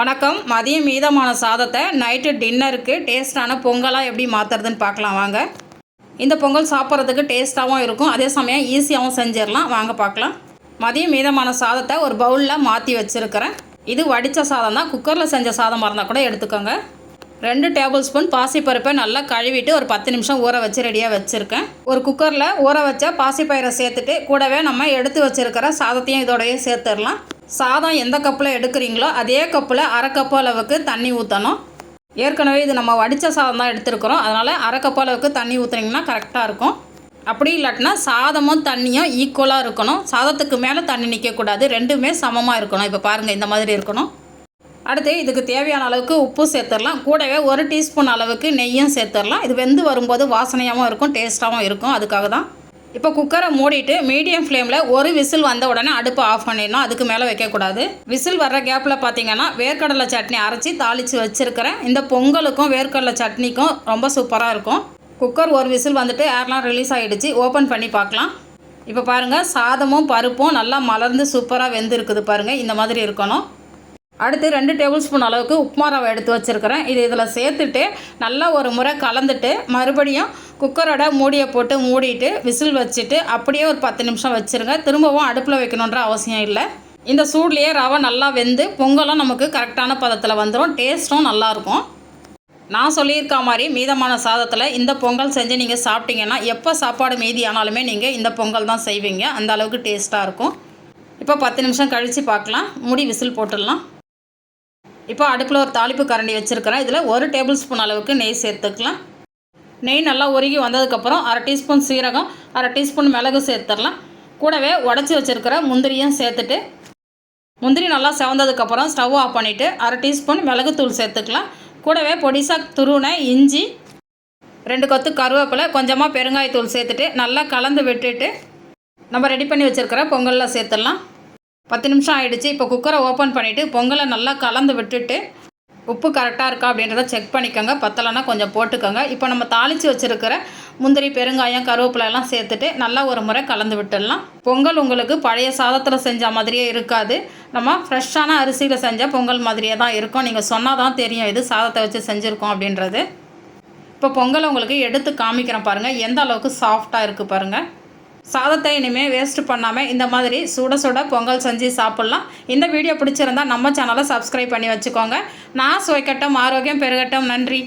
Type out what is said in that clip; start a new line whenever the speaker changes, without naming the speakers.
வணக்கம். மதியம் மீதமான சாதத்தை நைட்டு டின்னருக்கு டேஸ்டான பொங்கலாக எப்படி மாற்றுறதுன்னு பார்க்கலாம் வாங்க. இந்த பொங்கல் சாப்பிட்றதுக்கு டேஸ்ட்டாகவும் இருக்கும். அதே சமயம் ஈஸியாகவும் செஞ்சிடலாம். வாங்க பார்க்கலாம். மதியம் மீதமான சாதத்தை ஒரு பவுலில் மாற்றி வச்சுருக்கிறேன். இது வடித்த சாதம் தான். குக்கரில் செஞ்ச சாதமாக இருந்தால் கூட எடுத்துக்கோங்க. ரெண்டு டேபிள் ஸ்பூன் பாசிப்பருப்பை நல்லா கழுவிட்டு ஒரு பத்து நிமிஷம் ஊற வச்சு ரெடியாக வச்சுருக்கேன். ஒரு குக்கரில் ஊற வச்ச பாசிப்பயிரை சேர்த்துட்டு கூடவே நம்ம எடுத்து வச்சுருக்கிற சாதத்தையும் இதோடய சேர்த்துடலாம். சாதம் எந்த கப்பில் எடுக்கிறீங்களோ அதே கப்பில் அரை கப்பு அளவுக்கு தண்ணி ஊற்றணும் ஏற்கனவே இது நம்ம வடித்த சாதம் தான் எடுத்துருக்குறோம். அதனால் அரை கப்பு அளவுக்கு தண்ணி ஊற்றுனீங்கன்னா கரெக்டாக இருக்கும். அப்படி இல்லாட்டினா சாதமும் தண்ணியும் ஈக்குவலாக இருக்கணும். சாதத்துக்கு மேலே தண்ணி நிற்கக்கூடாது ரெண்டுமே சமமாக இருக்கணும். இப்போ பாருங்கள் இந்த மாதிரி இருக்கணும். அடுத்து இதுக்கு தேவையான அளவுக்கு உப்பு சேர்த்துடலாம். கூடவே ஒரு டீஸ்பூன் அளவுக்கு நெய்யும் சேர்த்துடலாம். இது வெந்து வரும்போது வாசனையாகவும் இருக்கும் டேஸ்ட்டாகவும் இருக்கும். அதுக்காக தான் இப்போ குக்கரை மூடிட்டு மீடியம் ஃப்ளேமில் ஒரு விசில் வந்த உடனே அடுப்பை ஆஃப் பண்ணிடணும். அதுக்கு மேலே வைக்கக்கூடாது. விசில் வர்ற கேப்பில் பார்த்தீங்கன்னா வேர்க்கடலை சட்னி அரைச்சி தாளித்து வச்சுருக்கிறேன். இந்த பொங்கலுக்கும் வேர்க்கடலை சட்னிக்கும் ரொம்ப சூப்பராக இருக்கும். குக்கர் ஒரு விசில் வந்துட்டு ஏர்லாம் ரிலீஸ் ஆகிடுச்சு ஓப்பன் பண்ணி பார்க்கலாம். இப்போ பாருங்கள் சாதமும் பருப்பும் நல்லா மலர்ந்து சூப்பராக வெந்து இருக்குது பாருங்கள் இந்த மாதிரி இருக்கணும். அடுத்து ரெண்டு டேபிள் ஸ்பூன் அளவுக்கு உப்புமா ரவை எடுத்து வச்சுருக்கிறேன். இது இதில் சேர்த்துட்டு நல்லா ஒரு முறை கலந்துட்டு மறுபடியும் குக்கரோட மூடியை போட்டு மூடிட்டு விசில் வச்சுட்டு அப்படியே ஒரு பத்து நிமிஷம் வச்சுருங்க. திரும்பவும் அடுப்பில் வைக்கணுன்ற அவசியம் இல்லை. இந்த சூட்லேயே ரவை நல்லா வெந்து பொங்கலும் நமக்கு கரெக்டான பதத்தில் வந்துடும் டேஸ்ட்டும் நல்லாயிருக்கும் நான் சொல்லியிருக்க மாதிரி மீதமான சாதத்தில் இந்த பொங்கல் செஞ்சு நீங்கள் சாப்பிட்டீங்கன்னா எப்போ சாப்பாடு மீதி ஆனாலுமே நீங்கள் இந்த பொங்கல் தான் செய்வீங்க. அந்த அளவுக்கு டேஸ்ட்டாக இருக்கும். இப்போ பத்து நிமிஷம் கழித்து பார்க்கலாம் மூடி விசில் போட்டுடலாம். இப்போ அடுப்பில் ஒரு தாளிப்பு கரண்டி வச்சுருக்கிறேன். இதில் ஒரு டேபிள் ஸ்பூன் அளவுக்கு நெய் சேர்த்துக்கலாம். நெய் நல்லா உருகி வந்ததுக்கப்புறம் அரை டீஸ்பூன் சீரகம் அரை டீஸ்பூன் மிளகு சேர்த்துடலாம். கூடவே உடச்சி வச்சுருக்கிற முந்திரியும் சேர்த்துட்டு முந்திரி நல்லா செவந்ததுக்கப்புறம் ஸ்டவ் ஆஃப் பண்ணிவிட்டு அரை டீஸ்பூன் மிளகுத்தூள் சேர்த்துக்கலாம். கூடவே பொடிசாக துருவின இஞ்சி ரெண்டு கொத்து கருவேப்பிலை கொஞ்சமாக பெருங்காயத்தூள் சேர்த்துட்டு நல்லா கலந்து விட்டுட்டு நம்ம ரெடி பண்ணி வச்சுருக்கிற பொங்கலில் சேர்த்துடலாம். பத்து நிமிஷம் ஆகிடுச்சு இப்போ குக்கரை ஓப்பன் பண்ணிவிட்டு பொங்கலை நல்லா கலந்து விட்டுட்டு உப்பு கரெக்டாக இருக்கா அப்படின்றத செக் பண்ணிக்கோங்க. பத்தலைன்னா கொஞ்சம் போட்டுக்கோங்க. இப்போ நம்ம தாளித்து வச்சுருக்கிற முந்திரி பெருங்காயம் கருவேப்பிலை எல்லாம் சேர்த்துட்டு நல்லா ஒரு முறை கலந்து விட்டுடலாம். பொங்கல் உங்களுக்கு பழைய சாதத்தில் செஞ்ச மாதிரியே இருக்காது. நம்ம ஃப்ரெஷ்ஷான அரிசியில் செஞ்ச பொங்கல் மாதிரியே தான் இருக்கும். நீங்கள் சொன்னால் தான் தெரியும் இது சாதத்தை வச்சு செஞ்சுருக்கோம் அப்படின்றது. இப்போ பொங்கல் உங்களுக்கு எடுத்து காமிக்கிறேன் பாருங்கள் எந்த அளவுக்கு சாஃப்டாக இருக்குது பாருங்கள் சாதத்தை இனிமேல் வேஸ்ட் பண்ணாமல் இந்த மாதிரி சுட சுட பொங்கல் செஞ்சு சாப்பிட்லாம். இந்த வீடியோ பிடிச்சிருந்தா நம்ம சேனலை சப்ஸ்கிரைப் பண்ணி வச்சுக்கோங்க. நான் சுவைக்கட்டும் ஆரோக்கியம் பெருகட்டும். நன்றி.